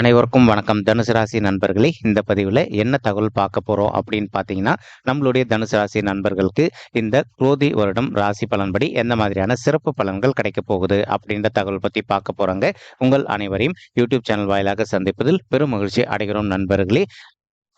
அனைவருக்கும் வணக்கம். தனுசு ராசி நண்பர்களே இந்த பதிவில் என்ன தகவல் பார்க்க போகிறோம் அப்படின்னு பார்த்தீங்கன்னா நம்மளுடைய தனுசு ராசி நண்பர்களுக்கு இந்த குரோதி வருடம் ராசி பலன்படி எந்த மாதிரியான சிறப்பு பலன்கள் கிடைக்க போகுது அப்படின்ற தகவல் பற்றி பார்க்க போகிறாங்க உங்கள் அனைவரையும் யூடியூப் சேனல் வாயிலாக சந்திப்பதில் பெரும் மகிழ்ச்சி அடைகிறோம் நண்பர்களே.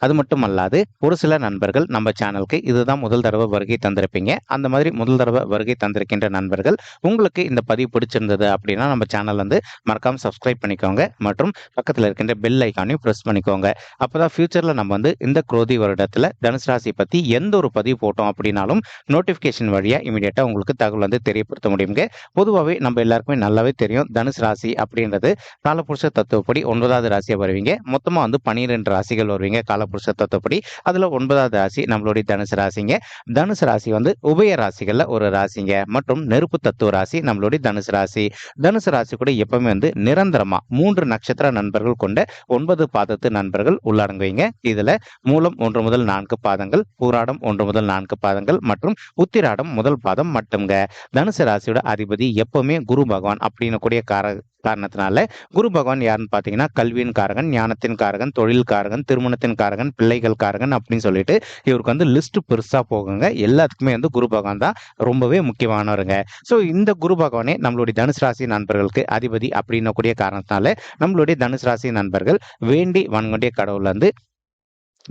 அது மட்டும் அல்லாது ஒரு சில நண்பர்கள் நம்ம சேனலுக்கு இதுதான் முதல் தடவை வருகை தந்திருப்பீங்க. அந்த மாதிரி முதல் தடவை வருகை தந்திருக்கின்ற நண்பர்கள் உங்களுக்கு இந்த பதிவு பிடிச்சிருந்தது அப்படின்னா நம்ம சேனல் வந்து மறக்காம சப்ஸ்கிரைப் பண்ணிக்கோங்க. மற்றும் பக்கத்தில் இருக்கின்ற பெல் ஐக்கானையும் ப்ரெஸ் பண்ணிக்கோங்க. அப்பதான் ஃபியூச்சரில் நம்ம வந்து இந்த குரோதி வருடத்தில் தனுசு ராசி பற்றி எந்த ஒரு பதிவு போட்டோம் அப்படின்னாலும் நோட்டிஃபிகேஷன் வழியாக இமீடியட்டாக உங்களுக்கு தகவல் வந்து தெரியப்படுத்த முடியுங்க. பொதுவாகவே நம்ம எல்லாருக்குமே நல்லாவே தெரியும் தனுசு ராசி அப்படின்றது. காலப்புருஷ தத்துவப்படி ஒன்பதாவது ராசியாக வருவீங்க. மொத்தமாக வந்து பன்னிரெண்டு ராசிகள் வருவீங்க. காலப்புருஷ தத்துவப்படி அதில் ஒன்பதாவது ராசி நம்மளுடைய தனுசு ராசிங்க. தனுசு ராசி வந்து உபய ராசிகளில் ஒரு ராசிங்க. மற்றும் நெருப்பு தத்துவ ராசி நம்மளுடைய தனுசு ராசி. தனுசு ராசி கூட எப்பவுமே வந்து நிரந்தரமாக மூன்று நட்சத்திர நண்பர்கள் கொண்ட ஒன்பது பாதத்து நண்பர்கள் உள்ளடங்குவீங்க. இதில் மூலம் ஒன்று முதல் நான்கு பாதங்கள் பூராடம் ஒன்று முதல் நான்கு பாதங்கள் மற்றும் உத்திராடம் முதல் பாதம் மட்டும்ங்க. தனுசு ராசியோட அதிபதி எப்பவுமே குரு பகவான் அப்படின்னு கூடிய கார காரணத்தினால குரு பகவான் யாருன்னு பார்த்தீங்கன்னா கல்வியின் காரகன் ஞானத்தின் காரகன் தொழில் காரகன் திருமணத்தின் காரகன் பிள்ளைகள் காரகன் அப்படின்னு சொல்லிட்டு இவருக்கு வந்து லிஸ்ட் பெருசா போகுங்க. எல்லாத்துக்குமே வந்து குரு பகவான் தான் ரொம்பவே முக்கியமானவருங்க. ஸோ இந்த குரு பகவானே நம்மளுடைய தனுசு ராசி நண்பர்களுக்கு அதிபதி அப்படின்னக்கூடிய காரணத்தினால நம்மளுடைய தனுசு ராசி நண்பர்கள் வேண்டி வன்கொண்டிய கடவுள் வந்து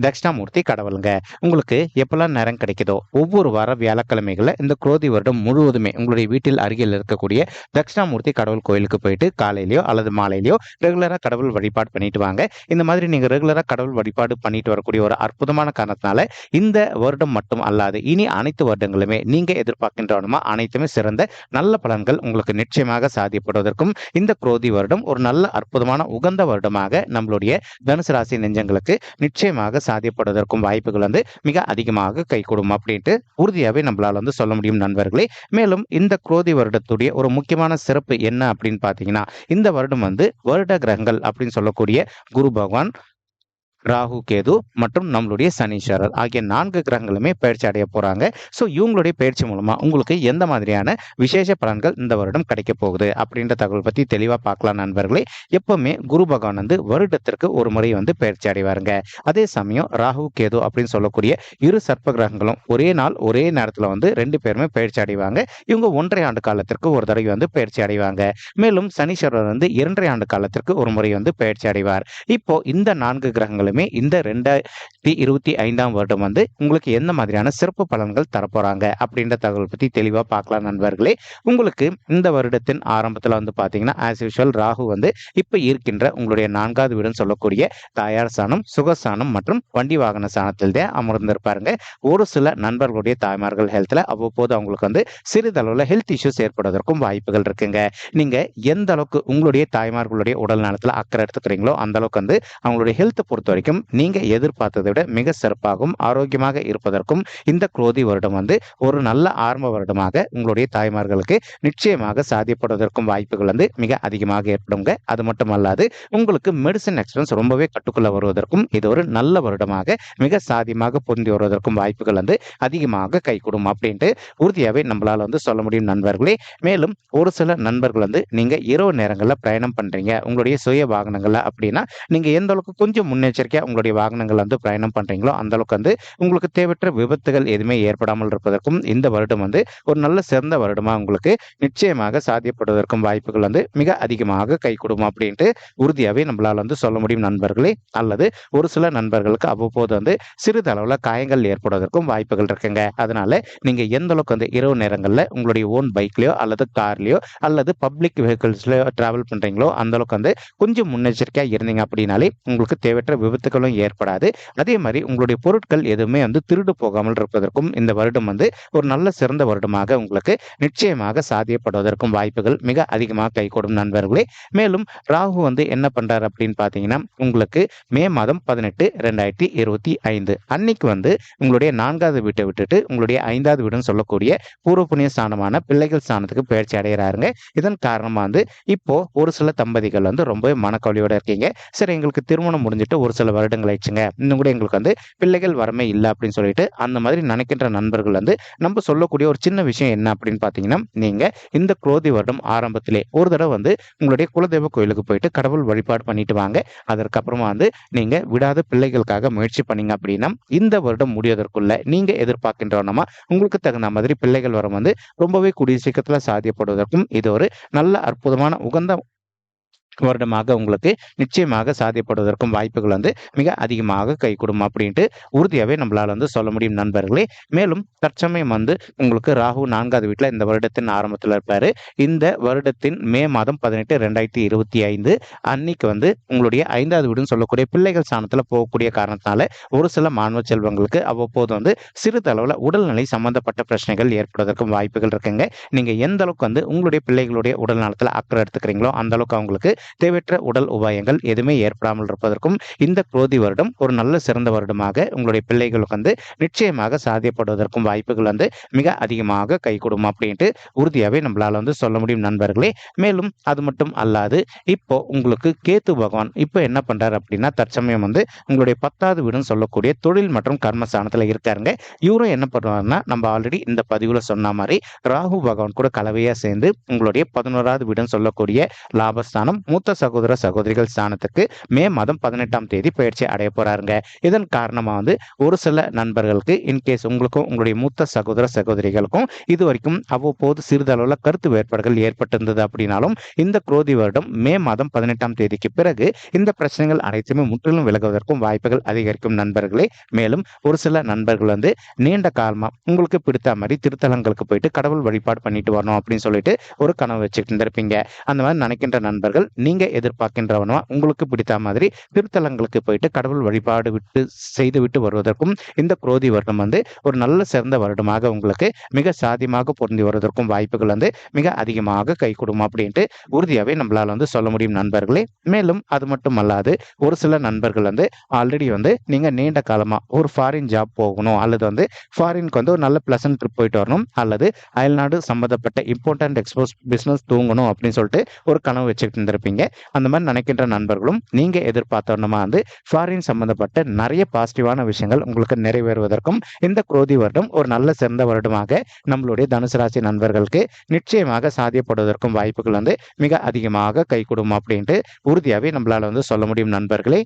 தட்சிணாமூர்த்தி கடவுளுங்க. உங்களுக்கு எப்பெல்லாம் நேரம் கிடைக்குதோ ஒவ்வொரு வார வியாழக்கிழமைகளில் இந்த குரோதி வருடம் முழுவதுமே உங்களுடைய வீட்டில் அருகில் இருக்கக்கூடிய தட்சிணாமூர்த்தி கடவுள் கோயிலுக்கு போயிட்டு காலையிலயோ அல்லது மாலையிலயோ ரெகுலராக கடவுள் வழிபாடு பண்ணிட்டு வாங்க. இந்த மாதிரி நீங்கள் ரெகுலராக கடவுள் வழிபாடு பண்ணிட்டு வரக்கூடிய ஒரு அற்புதமான காரணத்தினால இந்த வருடம் மட்டும் அல்லாது இனி அனைத்து வருடங்களுமே நீங்க எதிர்பார்க்கின்றவனுமா அனைத்துமே சிறந்த நல்ல பலன்கள் உங்களுக்கு நிச்சயமாக சாதியப்படுவதற்கும் இந்த குரோதி வருடம் ஒரு நல்ல அற்புதமான உகந்த வருடமாக நம்மளுடைய தனுசு ராசி நெஞ்சங்களுக்கு நிச்சயமாக சாத்தியப்படுவதற்கும் வாய்ப்புகள் வந்து மிக அதிகமாக கைகூடும் அப்படின்ட்டு உறுதியாகவே நம்மளால வந்து சொல்ல முடியும் நண்பர்களே. மேலும் இந்த குரோதி வருடத்துடைய ஒரு முக்கியமான சிறப்பு என்ன அப்படின்னு பார்த்தீங்கன்னா இந்த வருடம் வந்து வருட கிரகங்கள் அப்படின்னு சொல்லக்கூடிய குரு பகவான் ராகு கேது மற்றும் நம்மளுடைய சனீஸ்வரர் ஆகிய நான்கு கிரகங்களுமே பயிற்சி அடைய போறாங்க. ஸோ இவங்களுடைய பயிற்சி மூலமா உங்களுக்கு எந்த மாதிரியான விசேஷ பலன்கள் இந்த வருடம் கிடைக்க போகுது அப்படின்ற தகவல் பத்தி தெளிவா பார்க்கலாம் நண்பர்களே. எப்பவுமே குரு பகவான் வந்து வருடத்திற்கு ஒரு முறை வந்து பயிற்சி அடைவாருங்க. அதே சமயம் ராகு கேது அப்படின்னு சொல்லக்கூடிய இரு சர்ப்ப கிரகங்களும் ஒரே நாள் ஒரே நேரத்தில் வந்து ரெண்டு பேருமே பயிற்சி அடைவாங்க. இவங்க ஒன்றரை ஆண்டு காலத்திற்கு ஒரு தடவை வந்து பயிற்சி அடைவாங்க. மேலும் சனீஸ்வரர் வந்து இரண்டரை ஆண்டு காலத்திற்கு ஒரு முறை வந்து பயிற்சி அடைவார். இப்போ இந்த நான்கு கிரகங்களும் இந்த ரெண்டாயிரத்தி இருபத்தி ஐந்தாம் வருடம் வந்து உங்களுக்கு எந்த மாதிரியான சிறப்பு பலன்கள் தரப்போறாங்க அப்படின்ற தகவல் பத்தி தெளிவா பார்க்கலாம் நண்பர்களே. உங்களுக்கு இந்த வருடத்தின் ஆரம்பத்துல வந்து பாத்தீங்கன்னா ஆஸ் யூஷுவல் ராகு வந்து இப்ப இருக்கின்ற உங்களுடைய நான்காவது வீடுன்னு சொல்லக்கூடிய தாயார் சாணம் சுகசானம் மற்றும் வண்டி வாகன சாணத்தில் தான் அமர்ந்திருப்பாருங்க. ஒரு சில நண்பர்களுடைய தாய்மார்கள் ஹெல்த்ல அவ்வப்போது அவங்களுக்கு வந்து சிறிதளவுல ஹெல்த் இஷ்யூஸ் ஏற்படுவதற்கும் வாய்ப்புகள் இருக்குங்க. நீங்க எந்த அளவுக்கு உங்களுடைய தாய்மார்களுடைய உடல் நலத்துல அக்கறை எடுத்துக்கிறீங்களோ அந்த அளவுக்கு வந்து அவங்களுடைய ஹெல்த்தை பொறுத்த வரைக்கும் நீங்க எதிர்பார்த்ததை விட மிக சிறப்பாகவும் ஆரோக்கியமாக இருப்பதற்கும் இந்த குரோதி வருடம் வந்து ஒரு நல்ல ஆரம்ப வருடமாக உங்களுடைய தாய்மார்களுக்கு நிச்சயமாக சாதிப்படுவதற்கும் வாய்ப்புகள் வந்து மிக அதிகமாக ஏற்படுங்க. அது மட்டும் அல்லாது உங்களுக்கு மெடிசன் எக்ஸ்பென்ஸ் ரொம்பவே கட்டுக்குள்ள வருவதற்கும் இது ஒரு நல்ல வருடமாக மிக சாதியமாக பொருந்தி வருவதற்கும் வாய்ப்புகள் வந்து அதிகமாக கைகூடும் அப்படின்ட்டு உறுதியாகவே நம்மளால வந்து சொல்ல முடியும் நண்பர்களே. மேலும் ஒரு சில நண்பர்கள் வந்து நீங்க இரவு நேரங்களில் பிரயாணம் பண்றீங்க. உங்களுடைய சுய வாகனங்கள்ல அப்படின்னா நீங்க எந்த அளவுக்கு கொஞ்சம் முன்னெச்சரிக்கை முன்னெச்சரிக்கையா உங்களுடைய வாகனங்கள் வந்து பிரயாணம் பண்றீங்களோ அந்த அளவுக்கு வந்து உங்களுக்கு தேவையற்ற விபத்துகள் எதுவுமே ஏற்படாமல் இருப்பதற்கும் இந்த வருடம் வந்து ஒரு நல்ல சிறந்த வருடமா உங்களுக்கு நிச்சயமாக சாத்தியப்படுவதற்கும் வாய்ப்புகள் வந்து மிக அதிகமாக கை கொடுக்கும் அப்படின்ட்டு உறுதியாகவே நம்மளால் வந்து சொல்ல முடியும் நண்பர்களே. அல்லது ஒரு சில நண்பர்களுக்கு அவ்வப்போது வந்து சிறிது அளவில் காயங்கள் ஏற்படுவதற்கும் வாய்ப்புகள் இருக்குங்க. அதனால நீங்க எந்த அளவுக்கு வந்து இரவு நேரங்களில் உங்களுடைய ஓன் பைக்லயோ அல்லது கார்லயோ அல்லது பப்ளிக் வெஹிக்கிள்ஸ்லயோ டிராவல் பண்றீங்களோ அந்த அளவுக்கு வந்து கொஞ்சம் முன்னெச்சரிக்கையா இருந்தீங்க அப்படின்னாலே உங்களுக்கு தேவையற்ற விபத்துகளும் ஏற்படாது. அதே மாதிரி உங்களுடைய பொருட்கள் எதுவுமே வந்து திருடு போகாமல் இருப்பதற்கும் இந்த வருடம் வந்து ஒரு நல்ல சிறந்த வருடமாக உங்களுக்கு நிச்சயமாக சாத்தியப்படுவதற்கும் வாய்ப்புகள் மிக அதிகமாக கைகூடும் நண்பர்களே. மேலும் ராகு வந்து என்ன பண்றாரு அப்படின்னு பார்த்தீங்கன்னா உங்களுக்கு மே மாதம் பதினெட்டு ரெண்டாயிரத்தி இருபத்தி ஐந்து அன்னைக்கு வந்து உங்களுடைய நான்காவது வீட்டை விட்டுட்டு உங்களுடைய ஐந்தாவது வீடுன்னு சொல்லக்கூடிய பூர்வ புண்ணிய ஸ்தானமான பிள்ளைகள் ஸ்தானத்துக்கு பயிற்சி அடைகிறாருங்க. இதன் காரணமா வந்து இப்போ ஒரு சில தம்பதிகள் வந்து ரொம்பவே மனக்கவலையோட இருக்கீங்க. சரி எங்களுக்கு திருமணம் முடிஞ்சிட்டு ஒரு சில சில வருடங்கள் ஆயிடுச்சுங்க. இன்னும் கூட எங்களுக்கு வந்து பிள்ளைகள் வரமே இல்லை அப்படின்னு சொல்லிட்டு அந்த மாதிரி நினைக்கின்ற நண்பர்கள் வந்து நம்ம சொல்லக்கூடிய ஒரு சின்ன விஷயம் என்ன அப்படின்னு பார்த்தீங்கன்னா நீங்க இந்த குரோதி வருடம் ஆரம்பத்திலே ஒரு தடவை வந்து உங்களுடைய குலதெய்வ கோயிலுக்கு போயிட்டு கடவுள் வழிபாடு பண்ணிட்டு வாங்க. அதற்கப்புறமா வந்து நீங்க விடாத பிள்ளைகளுக்காக முயற்சி பண்ணீங்க அப்படின்னா இந்த வருடம் முடியதற்குள்ள நீங்க எதிர்பார்க்கின்றவனமா உங்களுக்கு தகுந்த மாதிரி பிள்ளைகள் வரம் வந்து ரொம்பவே கூடிய சீக்கிரத்துல சாத்தியப்படுவதற்கும் இது ஒரு நல்ல அற்புதமான உகந்த வருடமாக உங்களுக்கு நிச்சயமாக சாதிப்படுவதற்கும் வாய்ப்புகள் வந்து மிக அதிகமாக கைகூடும் அப்படின்ட்டு உறுதியாகவே நம்மளால் வந்து சொல்ல முடியும் நண்பர்களே. மேலும் தற்சமயம் வந்து உங்களுக்கு ராகு நான்காவது வீட்டில் இந்த வருடத்தின் ஆரம்பத்தில் இருப்பார். இந்த வருடத்தின் மே மாதம் பதினெட்டு ரெண்டாயிரத்தி இருபத்தி ஐந்து அன்னைக்கு வந்து உங்களுடைய ஐந்தாவது வீடுன்னு சொல்லக்கூடிய பிள்ளைகள் ஸ்தானத்தில் போகக்கூடிய காரணத்தினால ஒரு சில மாணவ செல்வங்களுக்கு அவ்வப்போது வந்து சிறிதளவில் உடல்நிலை சம்பந்தப்பட்ட பிரச்சனைகள் ஏற்படுவதற்கும் வாய்ப்புகள் இருக்குங்க. நீங்கள் எந்த அளவுக்கு வந்து உங்களுடைய பிள்ளைகளுடைய உடல் நலத்தில் அக்கறை எடுத்துக்கிறீங்களோ அந்த அளவுக்கு அவங்களுக்கு தேவையற்ற உடல் உபாயங்கள் எதுவுமே ஏற்படாமல் இருப்பதற்கும் இந்த குரோதி வருடம் ஒரு நல்ல சிறந்த வருடமாக உங்களுடைய பிள்ளைகளுக்கு வந்து நிச்சயமாக சாத்தியப்படுவதற்கும் வாய்ப்புகள் வந்து மிக அதிகமாக கை கொடுக்கும் அப்படின்ட்டு உறுதியாகவே நம்மளால வந்து சொல்ல முடியும் நண்பர்களே. மேலும் அது மட்டும் அல்லாது இப்போ உங்களுக்கு கேத்து பகவான் இப்போ என்ன பண்றாரு அப்படின்னா தற்சமயம் வந்து உங்களுடைய பத்தாவது வீடுன்னு சொல்லக்கூடிய தொழில் மற்றும் கர்மஸ்தானத்தில் இருக்காருங்க. இவரும் என்ன பண்ணுவாருன்னா நம்ம ஆல்ரெடி இந்த பதிவுல சொன்ன மாதிரி ராகு பகவான் கூட கலவையா சேர்ந்து உங்களுடைய பதினோராவது வீடுன்னு சொல்லக்கூடிய லாபஸ்தானம் மூத்த சகோதர சகோதரிகள் ஸ்தானத்துக்கு மே மாதம் பதினெட்டாம் தேதி பயிற்சி அடைய போறாருங்க. இதன் காரணமா வந்து ஒரு சில நண்பர்களுக்கு இன்கேஸ் உங்களுக்கும் உங்களுடைய மூத்த சகோதர சகோதரிகளுக்கும் இது வரைக்கும் அவ்வப்போது சிறிதளவில் கருத்து வேறுபாடுகள் ஏற்பட்டிருந்தது அப்படின்னாலும் இந்த குரோதி வருடம் மே மாதம் பதினெட்டாம் தேதிக்கு பிறகு இந்த பிரச்சனைகள் அனைத்துமே முற்றிலும் விலகுவதற்கும் வாய்ப்புகள் அதிகரிக்கும் நண்பர்களே. மேலும் ஒரு சில நண்பர்கள் வந்து நீண்ட காலமா உங்களுக்கு பிடித்த மாதிரி திருத்தலங்களுக்கு போயிட்டு கடவுள் வழிபாடு பண்ணிட்டு வரணும் அப்படின்னு சொல்லிட்டு ஒரு கனவு வச்சுக்கிட்டு இருந்திருப்பீங்க. அந்த மாதிரி நினைக்கின்ற நண்பர்கள் நீங்க எதிர்பார்க்கின்றவனோ உங்களுக்கு பிடித்த மாதிரி திருத்தலங்களுக்கு போயிட்டு கடவுள் வழிபாடு விட்டு செய்து விட்டு வருவதற்கும் இந்த குரோதி வருடம் வந்து ஒரு நல்ல சிறந்த வருடமாக உங்களுக்கு மிக சாதியமாக பொருந்தி வருவதற்கும் வாய்ப்புகள் வந்து மிக அதிகமாக கை கொடுக்கும் அப்படின்ட்டு உறுதியாகவே நம்மளால வந்து சொல்ல முடியும் நண்பர்களே. மேலும் அது மட்டும் அல்லாது ஒரு சில நண்பர்கள் வந்து ஆல்ரெடி வந்து நீங்க நீண்ட காலமா ஒரு ஃபாரின் ஜாப் போகணும் அல்லது வந்து ஃபாரினுக்கு வந்து ஒரு நல்ல பிளசன்ட் ட்ரிப் போயிட்டு வரணும் அல்லது அயல்நாடு சம்பந்தப்பட்ட இம்பார்ட்டன்ட் எக்ஸ்போஸ் பிஸ்னஸ் தூங்கணும் அப்படின்னு சொல்லிட்டு ஒரு கனவு வச்சுக்கிட்டு இருந்திருப்பீங்க அந்த மாதிரி நினைக்கின்ற நண்பர்களும் நீங்க எதிர்பார்த்தோன்னா வந்து ஃபாரின் சம்பந்தப்பட்ட நிறைய பாசிட்டிவான விஷயங்கள் உங்களுக்கு நிறைவேறுவதற்கும் இந்த குரோதி வருடம் ஒரு நல்ல சிறந்த வருடமாக நம்மளுடைய தனுசு ராசி நண்பர்களுக்கு நிச்சயமாக சாத்தியப்படுவதற்கும் வாய்ப்புகள் வந்து மிக அதிகமாக கை கொடுக்கும் அப்படின்ட்டு உறுதியாகவே நம்மளால வந்து சொல்ல முடியும் நண்பர்களே.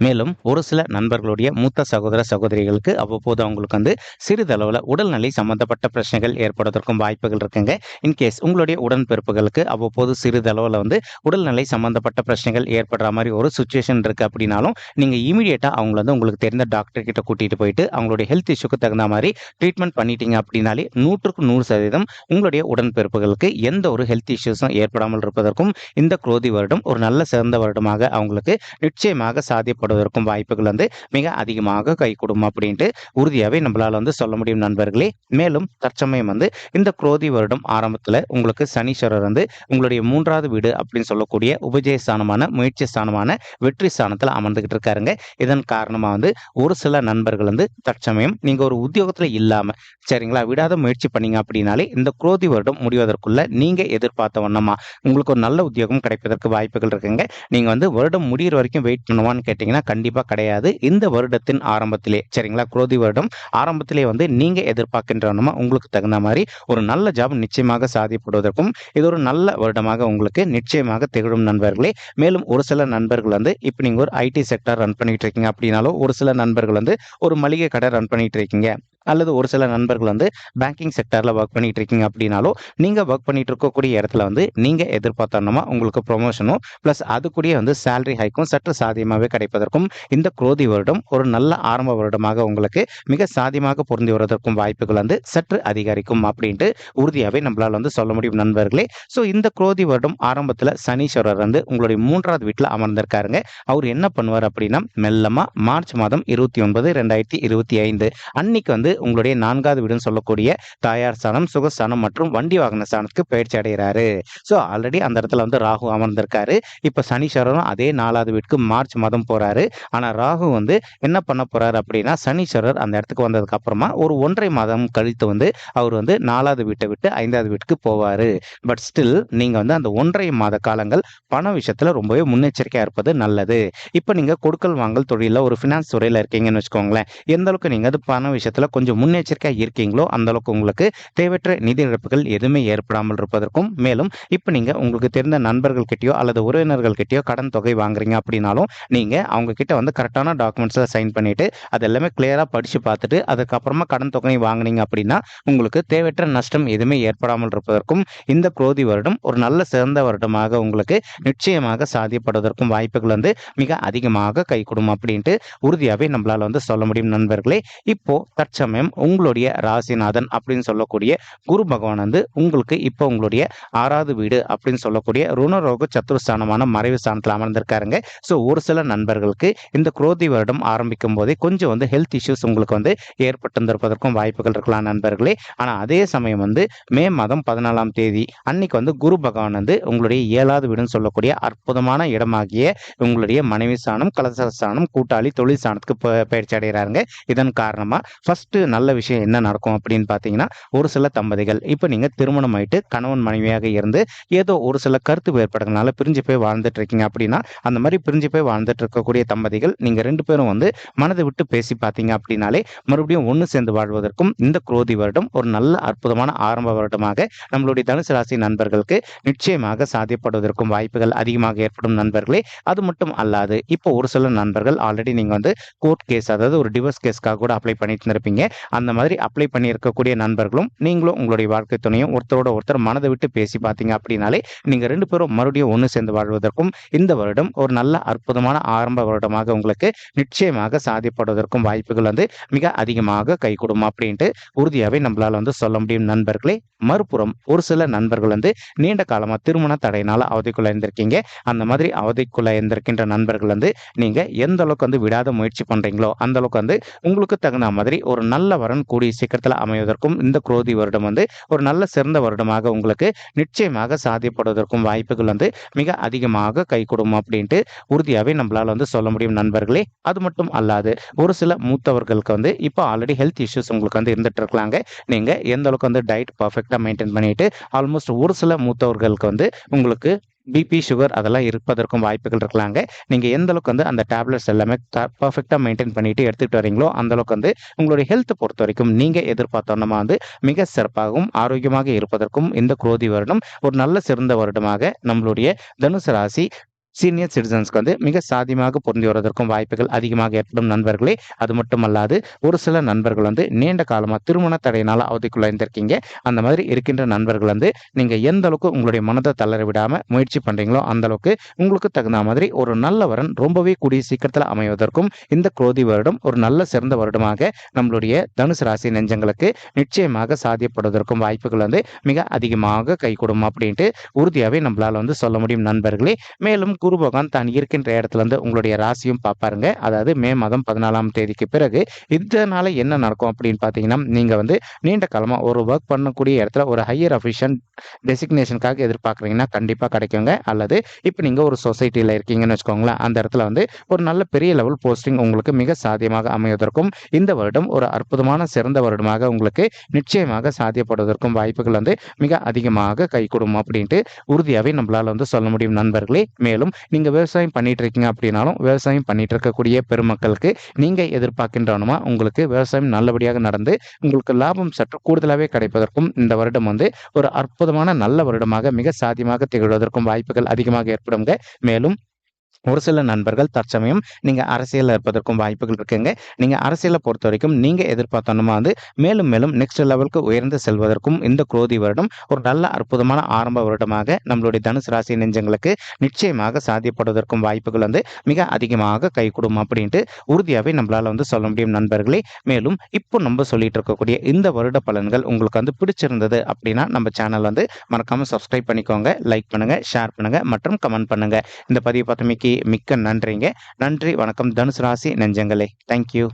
மேலும் ஒரு சில நண்பர்களுடைய மூத்த சகோதர சகோதரிகளுக்கு அவ்வப்போது அவங்களுக்கு வந்து சிறிதளவில் உடல்நிலை சம்பந்தப்பட்ட பிரச்சனைகள் ஏற்படுவதற்கும் வாய்ப்புகள் இருக்குங்க. இன்கேஸ் உங்களுடைய உடன்பிறப்புகளுக்கு அவ்வப்போது சிறிதளவில் வந்து உடல்நிலை சம்பந்தப்பட்ட பிரச்சனைகள் ஏற்படுற மாதிரி ஒரு சுச்சுவேஷன் இருக்குது அப்படின்னாலும் நீங்கள் இமீடியட்டாக அவங்கள வந்து உங்களுக்கு தெரிந்த டாக்டர் கிட்ட கூட்டிகிட்டு போயிட்டு அவங்களுடைய ஹெல்த் இஷ்யூக்கு தகுந்த மாதிரி ட்ரீட்மெண்ட் பண்ணிட்டீங்க அப்படின்னாலே நூற்றுக்கு நூறு சதவீதம் உங்களுடைய உடன்பிறப்புகளுக்கு எந்த ஒரு ஹெல்த் இஷ்யூஸும் ஏற்படாமல் இருப்பதற்கும் இந்த குரோதி வருடம் ஒரு நல்ல சிறந்த வருடமாக அவங்களுக்கு நிச்சயமாக சாத்தியப்படும். ஏற்படுவதற்கும் வாய்ப்புகள் வந்து மிக அதிகமாக கை கொடுக்கும் அப்படின்ட்டு உறுதியாகவே நம்மளால் வந்து சொல்ல முடியும் நண்பர்களே. மேலும் தற்சமயம் வந்து இந்த குரோதி வருடம் ஆரம்பத்தில் உங்களுக்கு சனீஸ்வரர் வந்து உங்களுடைய மூன்றாவது வீடு அப்படின்னு சொல்லக்கூடிய உபஜய ஸ்தானமான முயற்சி ஸ்தானமான வெற்றி ஸ்தானத்தில் அமர்ந்துகிட்டு இருக்காருங்க. இதன் காரணமாக வந்து ஒரு சில நண்பர்கள் வந்து தற்சமயம் நீங்கள் ஒரு உத்தியோகத்தில் இல்லாமல் சரிங்களா விடாத முயற்சி பண்ணீங்க அப்படின்னாலே இந்த குரோதி வருடம் முடிவதற்குள்ள நீங்கள் எதிர்பார்த்த வண்ணமா உங்களுக்கு ஒரு நல்ல உத்தியோகம் கிடைப்பதற்கு வாய்ப்புகள் இருக்குங்க. நீங்கள் வந்து வருடம் முடிகிற வரைக்கும் வெயிட் பண்ணுவான்னு கேட்டிங்கன்னா கண்டிப்பாக கிடையாது. இந்த வருடத்தின் ஆரம்பத்திலே சரிங்களா குரோதி வருடம் ஆரம்பத்திலே வந்து நீங்கள் எதிர்பார்க்கின்றனமா உங்களுக்கு தகுந்த மாதிரி ஒரு நல்ல ஜாப் நிச்சயமாக சாதிப்படுவதற்கும் இது ஒரு நல்ல வருடமாக உங்களுக்கு நிச்சயமாக திகழும் நண்பர்களே. மேலும் ஒரு சில நண்பர்கள் வந்து இப்போ நீங்கள் ஒரு ஐடி செக்டர் ரன் பண்ணிட்டு இருக்கீங்க அப்படின்னாலும் ஒரு சில நண்பர்கள் வந்து ஒரு மளிகை கடை ரன் பண்ணிட்டு இருக்கீங்க. அல்லது ஒரு சில நண்பர்கள் வந்து பேங்கிங் செக்டரில் ஒர்க் பண்ணிட்டு இருக்கீங்க அப்படின்னாலும் நீங்கள் ஒர்க் பண்ணிட்டு இருக்கக்கூடிய இடத்துல வந்து நீங்கள் எதிர்பார்த்தோன்னா உங்களுக்கு ப்ரொமோஷனும் ப்ளஸ் அது கூடயே வந்து சேலரி ஹைக்கும் சற்று சாதியமாகவே கிடைப்பதற்கும் இந்த குரோதி வருடம் ஒரு நல்ல ஆரம்ப வருடமாக உங்களுக்கு மிக சாதியமாக பொருந்தி வருவதற்கும் வாய்ப்புகள் வந்து சற்று அதிகரிக்கும் அப்படின்ட்டு உறுதியாகவே நம்மளால் வந்து சொல்ல முடியும் நண்பர்களே. ஸோ இந்த குரோதி வருடம் ஆரம்பத்தில் சனீஸ்வரர் வந்து உங்களுடைய மூன்றாவது வீட்டில் அமர்ந்திருக்காருங்க. அவர் என்ன பண்ணுவார் அப்படின்னா மெல்லமாக மார்ச் மாதம் இருபத்தி ஒன்பது ரெண்டாயிரத்தி இருபத்தி ஐந்து அன்னைக்கு வந்து உங்களுடைய நான்காவது வீடுன்னு சொல்லக்கூடிய தாயார் ஸ்தானம் சுகஸ்தானம் மற்றும் வண்டி வாகன ஸ்தானத்துக்கு பயிற்சி அடைகிறாரு. ஸோ ஆல்ரெடி அந்த இடத்துல வந்து ராகு அமர்ந்திருக்காரு. இப்போ சனீஸ்வரரும் அதே நாலாவது வீட்டுக்கு மார்ச் மாதம் போறாரு. ஆனால் ராகு வந்து என்ன பண்ண போறாரு அப்படின்னா சனீஸ்வரர் அந்த இடத்துக்கு வந்ததுக்கு அப்புறமா ஒரு ஒன்றரை மாதம் கழித்து வந்து அவர் வந்து நாலாவது வீட்டை விட்டு ஐந்தாவது வீட்டுக்கு போவார். பட் ஸ்டில் நீங்கள் வந்து அந்த ஒன்றரை மாத காலங்கள் பண விஷயத்தில் ரொம்பவே முன்னெச்சரிக்கையாக இருப்பது நல்லது. இப்போ நீங்கள் கொடுக்கல் வாங்கல் தொழிலில் ஒரு ஃபினான்ஸ் துறையில் இருக்கீங்கன்னு வச்சுக்கோங்களேன். எந்த அளவுக்கு நீங்கள் அது பண விஷயத்தில் கொஞ்சம் கொஞ்சம் முன்னெச்சரிக்கையாக இருக்கீங்களோ அந்தளவுக்கு உங்களுக்கு தேவையற்ற நிதி இழப்புகள் எதுவுமே ஏற்படாமல் இருப்பதற்கும் மேலும் இப்போ நீங்கள் உங்களுக்கு தெரிந்த நண்பர்கள் கிட்டயோ அல்லது உறவினர்கள் கிட்டயோ கடன் தொகை வாங்குறீங்க அப்படின்னாலும் நீங்கள் அவங்க கிட்ட வந்து கரெக்டான டாக்குமெண்ட்ஸில் சைன் பண்ணிவிட்டு அது எல்லாமே கிளியராக படித்து பார்த்துட்டு அதுக்கப்புறமா கடன் தொகை வாங்குனீங்க அப்படின்னா உங்களுக்கு தேவையற்ற நஷ்டம் எதுவுமே ஏற்படாமல் இருப்பதற்கும் இந்த குரோதி வருடம் ஒரு நல்ல சிறந்த வருடமாக உங்களுக்கு நிச்சயமாக சாதியப்படுவதற்கும் வாய்ப்புகள் வந்து மிக அதிகமாக கைகூடும் அப்படின்ட்டு உறுதியாகவே நம்மளால் வந்து சொல்ல முடியும் நண்பர்களே. இப்போ தற்சமயம் உங்களுடைய ராசிநாதன் அப்படின்னு சொல்லக்கூடிய குரு பகவான் வந்து உங்களுக்கு இப்போ உங்களுடைய ஆறாவது வீடு அப்படின்னு சொல்லக்கூடிய ருணரோக சத்துருஸ்தானமான மறைவு ஸ்தானத்தில் அமர்ந்திருக்காருங்க. ஸோ ஒரு சில நண்பர்களுக்கு இந்த குரோதி வருடம் ஆரம்பிக்கும் போதே கொஞ்சம் வந்து ஹெல்த் இஷ்யூஸ் உங்களுக்கு வந்து ஏற்பட்டிருந்திருப்பதற்கும் வாய்ப்புகள் இருக்கலாம் நண்பர்களே. ஆனால் அதே சமயம் வந்து மே மாதம் பதினாலாம் தேதி அன்னைக்கு வந்து குரு பகவான் வந்து உங்களுடைய ஏழாவது வீடுன்னு சொல்லக்கூடிய அற்புதமான இடமாகிய உங்களுடைய மனைவி ஸ்தானம் கலசர ஸ்தானம் கூட்டாளி தொழில் ஸ்தானத்துக்கு ப- பயிற்சி அடைகிறாருங்க. இதன் காரணமாக ஃபஸ்ட்டு நல்ல விஷயம் என்ன நடக்கும் அப்படின்னு பார்த்தீங்கன்னா ஒரு சில தம்பதிகள் இப்போ நீங்கள் திருமணம் ஆயிட்டு கணவன் மனைவியாக இருந்து ஏதோ ஒரு சில கருத்து வேறுபடுறதுனால பிரிஞ்சு போய் வாழ்ந்துட்டு இருக்கீங்க அப்படின்னா அந்த மாதிரி பிரிஞ்சு போய் வாழ்ந்துட்டு இருக்கக்கூடிய தம்பதிகள் நீங்கள் ரெண்டு பேரும் வந்து மனதை விட்டு பேசி பார்த்தீங்க அப்படின்னாலே மறுபடியும் ஒன்று சேர்ந்து வாழ்வதற்கும் இந்த குரோதி வருடம் ஒரு நல்ல அற்புதமான ஆரம்ப வருடமாக நம்மளுடைய தனுசு ராசி நண்பர்களுக்கு நிச்சயமாக சாத்தியப்படுவதற்கும் வாய்ப்புகள் அதிகமாக ஏற்படும் நண்பர்களே. அது மட்டும் அல்லாது இப்போ ஒரு சில நண்பர்கள் ஆல்ரெடி நீங்கள் வந்து கோர்ட் கேஸ் அதாவது ஒரு டிவோர்ஸ் கேஸ்க்காக கூட அப்ளை பண்ணிட்டு அந்த மாதிரி அப்ளை பண்ணி இருக்கக்கூடிய நண்பர்களும் நீங்களும் உங்களுடைய வாழ்க்கை துணையும் ஒருத்தரோட ஒருத்தர் மனதை விட்டு பேசி பார்த்தீங்க அப்படின்னாலே நீங்கள் ரெண்டு பேரும் மறுபடியும் ஒன்று சேர்ந்து வாழ்வதற்கும் இந்த வருடம் ஒரு நல்ல அற்புதமான ஆரம்ப வருடமாக உங்களுக்கு நிச்சயமாக சாதிப்படுவதற்கும் வாய்ப்புகள் வந்து மிக அதிகமாக கை கொடுமா அப்படின்ட்டு உறுதியாகவே நம்மளால் வந்து சொல்ல முடியும் நண்பர்களே. மறுபுறம் ஒரு சில நண்பர்கள் வந்து நீண்ட காலமாக திருமண தடையினால அவதிக்குள்ள இருந்திருக்கீங்க அந்த மாதிரி அவதிக்குள்ள இருந்திருக்கின்ற நண்பர்கள் வந்து நீங்க எந்த அளவுக்கு வந்து விடாத முயற்சி பண்றீங்களோ அந்த அளவுக்கு வந்து உங்களுக்கு தகுந்த மாதிரி ஒரு நல்ல வரன் கூடிய சீக்கிரத்தில் அமைவதற்கும் இந்த குரோதி வருடம் வந்து ஒரு நல்ல சிறந்த வருடமாக உங்களுக்கு நிச்சயமாக சாதிப்படுவதற்கும் வாய்ப்புகள் வந்து மிக அதிகமாக கை கொடுக்கும் அப்படின்ட்டு உறுதியாகவே நம்மளால வந்து சொல்ல முடியும் நண்பர்களே. அது மட்டும் அல்லாது ஒரு சில மூத்தவர்களுக்கு வந்து இப்போ ஆல்ரெடி ஹெல்த் இஷ்யூஸ் உங்களுக்கு வந்து இருந்துட்டு இருக்கலாங்க. நீங்க எந்த அளவுக்கு வந்து டயட் பர்ஃபெக்ட் கரெக்டாக மெயின்டைன் பண்ணிட்டு ஆல்மோஸ்ட் ஒரு சில மூத்தவர்களுக்கு வந்து உங்களுக்கு பிபி சுகர் அதெல்லாம் இருப்பதற்கும் வாய்ப்புகள் இருக்கலாங்க. நீங்கள் எந்த அளவுக்கு வந்து அந்த டேப்லெட்ஸ் எல்லாமே பர்ஃபெக்டாக மெயின்டைன் பண்ணிட்டு எடுத்துகிட்டு வரீங்களோ அந்த அளவுக்கு வந்து உங்களுடைய ஹெல்த் பொறுத்த வரைக்கும் நீங்கள் எதிர்பார்த்தோன்னா வந்து மிக சிறப்பாகவும் ஆரோக்கியமாக இருப்பதற்கும் இந்த குரோதி வருடம் ஒரு நல்ல சிறந்த வருடமாக நம்மளுடைய தனுசு ராசி சீனியர் சிட்டிசன்ஸ்க்கு வந்து மிக சாதியமாக பொருந்தி வருவதற்கும் வாய்ப்புகள் அதிகமாக ஏற்படும் நண்பர்களே. அது மட்டுமல்லாது ஒரு சில நண்பர்கள் வந்து நீண்ட காலமாக திருமண தடையினால் அவதிக்குள்ள இருந்திருக்கீங்க. அந்த மாதிரி இருக்கின்ற நண்பர்கள் வந்து நீங்கள் எந்த அளவுக்கு உங்களுடைய மனதை தளர விடாமல் முயற்சி பண்ணுறீங்களோ அந்த அளவுக்கு உங்களுக்கு தகுந்த மாதிரி ஒரு நல்ல வரன் ரொம்பவே கூடிய சீக்கிரத்தில் அமைவதற்கும் இந்த குரோதி வருடம் ஒரு நல்ல சிறந்த வருடமாக நம்மளுடைய தனுசு ராசி நெஞ்சங்களுக்கு நிச்சயமாக சாத்தியப்படுவதற்கும் வாய்ப்புகள் வந்து மிக அதிகமாக கை அப்படின்ட்டு உறுதியாகவே நம்மளால் வந்து சொல்ல முடியும் நண்பர்களே. மேலும் குரு பகவான் தான் இருக்கின்ற இடத்துல இருந்து உங்களுடைய ராசியும் பார்ப்பாருங்க அதாவது மே மாதம் பதினாலாம் தேதிக்கு பிறகு இதனால என்ன நடக்கும் அப்படின்னு பார்த்தீங்கன்னா நீங்கள் வந்து நீண்ட காலமாக ஒரு ஒர்க் பண்ணக்கூடிய இடத்துல ஒரு ஹையர் அஃபிஷியன் டெசிக்னேஷனுக்காக எதிர்பார்க்குறீங்கன்னா கண்டிப்பாக கிடைக்குங்க. அல்லது இப்போ நீங்கள் ஒரு சொசைட்டியில் இருக்கீங்கன்னு வச்சுக்கோங்களேன் அந்த இடத்துல வந்து ஒரு நல்ல பெரிய லெவல் போஸ்டிங் உங்களுக்கு மிக சாத்தியமாக அமைவதற்கும் இந்த வருடம் ஒரு அற்புதமான சிறந்த வருடமாக உங்களுக்கு நிச்சயமாக சாத்தியப்படுவதற்கும் வாய்ப்புகள் வந்து மிக அதிகமாக கைகூடும் அப்படின்ட்டு உறுதியாகவே நம்மளால வந்து சொல்ல முடியும் நண்பர்களே. மேலும் நீங்கள் விவசாயம் பண்ணிட்டு இருக்கீங்க அப்படின்னாலும் விவசாயம் பண்ணிட்டு இருக்கக்கூடிய பெருமக்களுக்கு நீங்கள் எதிர்பார்க்கின்றனுமா உங்களுக்கு விவசாயம் நல்லபடியாக நடந்து உங்களுக்கு லாபம் சற்று கூடுதலாகவே கிடைப்பதற்கும் இந்த வருடம் வந்து ஒரு அற்புதமான நல்ல வருடமாக மிக சாத்தியமாக திகழ்வதற்கும் வாய்ப்புகள் அதிகமாக ஏற்படுங்க மேலும் ஒரு சில நண்பர்கள் தற்சமயம் நீங்கள் அரசியலில் இருப்பதற்கும் வாய்ப்புகள் இருக்குங்க. நீங்கள் அரசியலை பொறுத்த வரைக்கும் நீங்கள் எதிர்பார்த்தோன்னா வந்து மேலும் மேலும் நெக்ஸ்ட் லெவலுக்கு உயர்ந்து செல்வதற்கும் இந்த குரோதி வருடம் ஒரு நல்ல அற்புதமான ஆரம்ப வருடமாக நம்மளுடைய தனுசு ராசி நெஞ்சங்களுக்கு நிச்சயமாக சாத்தியப்படுவதற்கும் வாய்ப்புகள் வந்து மிக அதிகமாக கை கொடுக்கும் அப்படின்ட்டு உறுதியாகவே நம்மளால வந்து சொல்ல முடியும் நண்பர்களே. மேலும் இப்போ நம்ம சொல்லிட்டு இருக்கக்கூடிய இந்த வருட பலன்கள் உங்களுக்கு வந்து பிடிச்சிருந்தது அப்படின்னா நம்ம சேனல் வந்து மறக்காம சப்ஸ்கிரைப் பண்ணிக்கோங்க லைக் பண்ணுங்க ஷேர் பண்ணுங்க மற்றும் கமெண்ட் பண்ணுங்க. இந்த பதிவு பார்த்தமைக்கு மிக்க நன்றிங்க. நன்றி வணக்கம். தனுசு ராசி நெஞ்சங்களே. தேங்க்யூ